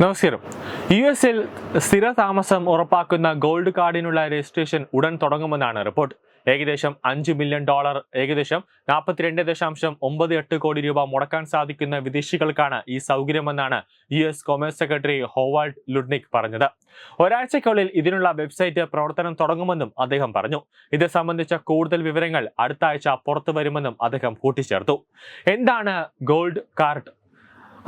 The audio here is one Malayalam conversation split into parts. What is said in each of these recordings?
നമസ്കാരം. യു എസിൽ സ്ഥിര താമസം ഉറപ്പാക്കുന്ന ഗോൾഡ് കാർഡിനുള്ള രജിസ്ട്രേഷൻ ഉടൻ തുടങ്ങുമെന്നാണ് റിപ്പോർട്ട്. ഏകദേശം അഞ്ച് മില്യൺ ഡോളർ ഏകദേശം നാൽപ്പത്തിരണ്ട് ദശാംശം ഒമ്പത് എട്ട് കോടി രൂപ മുടക്കാൻ സാധിക്കുന്ന വിദേശികൾക്കാണ് ഈ സൗകര്യമെന്നാണ് U S commerce secretary Howard Lutnick പറഞ്ഞത്. ഒരാഴ്ചയ്ക്കുള്ളിൽ ഇതിനുള്ള വെബ്സൈറ്റ് പ്രവർത്തനം തുടങ്ങുമെന്നും അദ്ദേഹം പറഞ്ഞു. ഇത് സംബന്ധിച്ച കൂടുതൽ വിവരങ്ങൾ അടുത്ത ആഴ്ച പുറത്തു വരുമെന്നും അദ്ദേഹം കൂട്ടിച്ചേർത്തു. എന്താണ് ഗോൾഡ് കാർഡ്?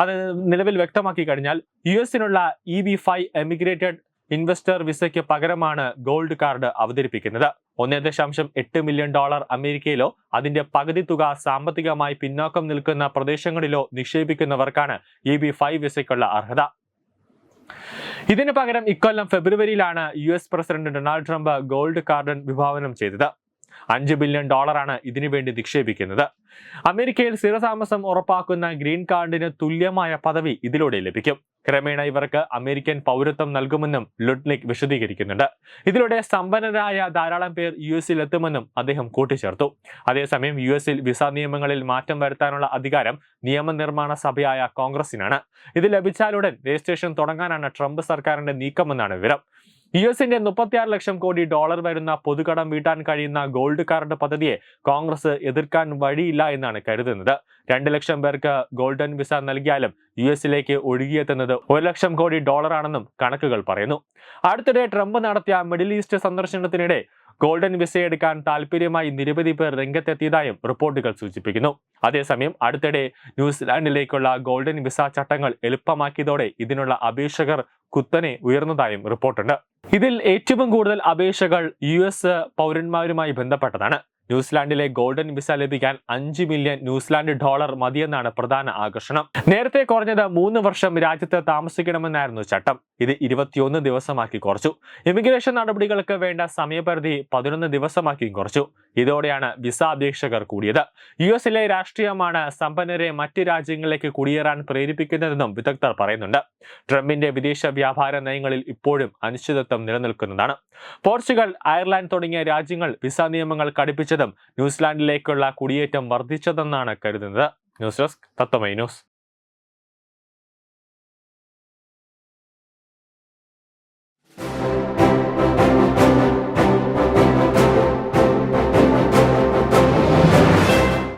അത് നിലവിൽ വ്യക്തമാക്കി കഴിഞ്ഞാൽ U എസിനുള്ള E B five emigrated investor വിസയ്ക്ക് പകരമാണ് ഗോൾഡ് കാർഡ് അവതരിപ്പിക്കുന്നത്. ഒന്നേ ദശാംശം എട്ട് മില്യൺ ഡോളർ അമേരിക്കയിലോ അതിന്റെ പകുതി തുക സാമ്പത്തികമായി പിന്നോക്കം നിൽക്കുന്ന പ്രദേശങ്ങളിലോ നിക്ഷേപിക്കുന്നവർക്കാണ് ഇ ബി ഫൈവ് വിസയ്ക്കുള്ള അർഹത. ഇതിനു പകരം ഇക്കൊല്ലം ഫെബ്രുവരിയിലാണ് U S president Donald Trump gold Kardon വിഭാവനം ചെയ്തത്. അഞ്ച് ബില്യൺ ഡോളറാണ് ഇതിനുവേണ്ടി നിക്ഷേപിക്കുന്നത്. അമേരിക്കയിൽ സ്ഥിരതാമസം ഉറപ്പാക്കുന്ന ഗ്രീൻ കാർഡിന് തുല്യമായ പദവി ഇതിലൂടെ ലഭിക്കും. ക്രമേണ ഇവർക്ക് അമേരിക്കൻ പൗരത്വം നൽകുമെന്നും ലുഡ്നിക് വിശദീകരിക്കുന്നുണ്ട്. ഇതിലൂടെ സമ്പന്നരായ ധാരാളം പേർ യു എസിൽ എത്തുമെന്നും അദ്ദേഹം കൂട്ടിച്ചേർത്തു. അതേസമയം യു എസിൽ വിസ നിയമങ്ങളിൽ മാറ്റം വരുത്താനുള്ള അധികാരം നിയമനിർമ്മാണ സഭയായ കോൺഗ്രസിനാണ്. ഇത് ലഭിച്ചാലുടൻ രജിസ്ട്രേഷൻ തുടങ്ങാനാണ് ട്രംപ് സർക്കാരിന്റെ നീക്കമെന്നാണ് വിവരം. യു എസിന്റെ മുപ്പത്തിയാറ് ലക്ഷം കോടി ഡോളർ വരുന്ന പൊതുകടം വീട്ടാൻ കഴിയുന്ന ഗോൾഡ് കാർഡ് പദ്ധതിയെ കോൺഗ്രസ് എതിർക്കാൻ വഴിയില്ല എന്നാണ് കരുതുന്നത്. രണ്ട് ലക്ഷം പേർക്ക് ഗോൾഡൻ വിസ നൽകിയാലും യു എസിലേക്ക് ഒഴുകിയെത്തുന്നത് ഒരു ലക്ഷം കോടി ഡോളറാണെന്നും കണക്കുകൾ പറയുന്നു. അടുത്തിടെ ട്രംപ് നടത്തിയ മിഡിൽ ഈസ്റ്റ് സന്ദർശനത്തിനിടെ ഗോൾഡൻ വിസ എടുക്കാൻ താല്പര്യമായി നിരവധി പേർ രംഗത്തെത്തിയതായും റിപ്പോർട്ടുകൾ സൂചിപ്പിക്കുന്നു. അതേസമയം അടുത്തിടെ ന്യൂസിലാൻഡിലേക്കുള്ള ഗോൾഡൻ വിസ ചട്ടങ്ങൾ എളുപ്പമാക്കിയതോടെ ഇതിനുള്ള അപേക്ഷകർ കുത്തനെ ഉയർന്നതായും റിപ്പോർട്ടുണ്ട്. ഇതിൽ ഏറ്റവും കൂടുതൽ അപേക്ഷകൾ യു എസ് പൗരന്മാരുമായി ബന്ധപ്പെട്ടതാണ്. ന്യൂസിലാൻഡിലെ ഗോൾഡൻ വിസ ലഭിക്കാൻ അഞ്ച് മില്യൺ ന്യൂസിലാൻഡ് ഡോളർ മതിയെന്നാണ് പ്രധാന ആകർഷണം. നേരത്തെ കുറഞ്ഞത് മൂന്ന് വർഷം രാജ്യത്ത് താമസിക്കണമെന്നായിരുന്നു ചട്ടം. ഇത് ഇരുപത്തിയൊന്ന് ദിവസമാക്കി കുറച്ചു. ഇമിഗ്രേഷൻ നടപടികൾക്ക് വേണ്ട സമയപരിധി പതിനൊന്ന് ദിവസമാക്കിയും കുറച്ചു. ഇതോടെയാണ് വിസ അപേക്ഷകർ കൂടിയത്. യു എസിലെ രാഷ്ട്രീയമാണ് സമ്പന്നരെ മറ്റ് രാജ്യങ്ങളിലേക്ക് കുടിയേറാൻ പ്രേരിപ്പിക്കുന്നതെന്നും വിദഗ്ധർ പറയുന്നുണ്ട്. ട്രംപിന്റെ വിദേശ വ്യാപാര നയങ്ങളിൽ ഇപ്പോഴും അനിശ്ചിതത്വം നിലനിൽക്കുന്നതാണ്. പോർച്ചുഗൽ അയർലാൻഡ് തുടങ്ങിയ രാജ്യങ്ങൾ വിസ നിയമങ്ങൾ കടുപ്പിച്ചതും ന്യൂസിലാൻഡിലേക്കുള്ള കുടിയേറ്റം വർദ്ധിച്ചതെന്നാണ് കരുതുന്നത്. News desk Tatwamayi news.